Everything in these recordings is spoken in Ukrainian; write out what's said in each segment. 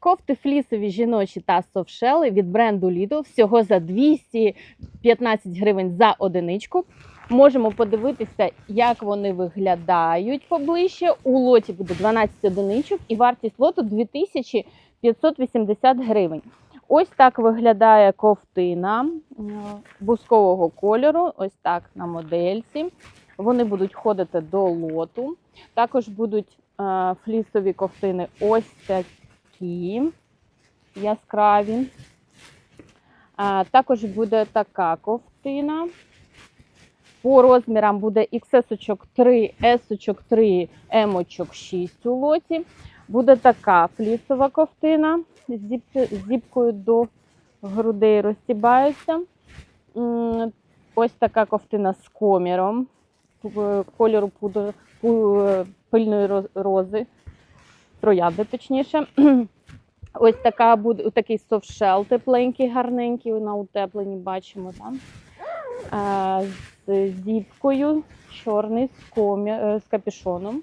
Кофти флісові жіночі та софшели від бренду Lidl всього за 215 гривень за одиничку. Можемо подивитися, як вони виглядають поближче. У лоті буде 12 одиничок і вартість лоту 2580 гривень. Ось так виглядає ковтина е, бускового кольору. Ось так на модельці. Вони будуть ходити до лоту. Також будуть е, флісові ковтини ось такі яскраві. А, також буде така ковтина. По розмірам буде XS 3, S 3, M 6 у лоті. Буде така флісова ковтина з зіп- з зіпкою до грудей розтібається. Ось така ковтина з коміром кольору пудр, пу- пильної рози, троянди точніше. Ось така буде такий софшел тепленький, гарненький на утепленні бачимо там. А, з зіпкою, чорний з, комі, е, з капюшоном.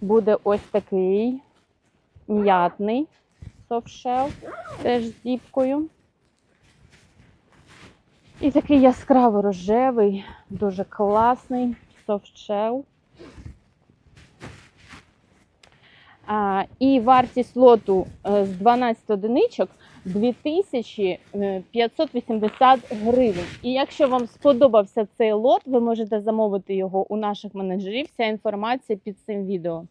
Буде ось такий м'ятний софшел, теж з зіпкою. І такий яскраво рожевий, дуже класний софтшел. І вартість лоту е, з 12 одиничок 2580 гривень. І якщо вам сподобався цей лот, ви можете замовити його у наших менеджерів. Вся інформація під цим відео.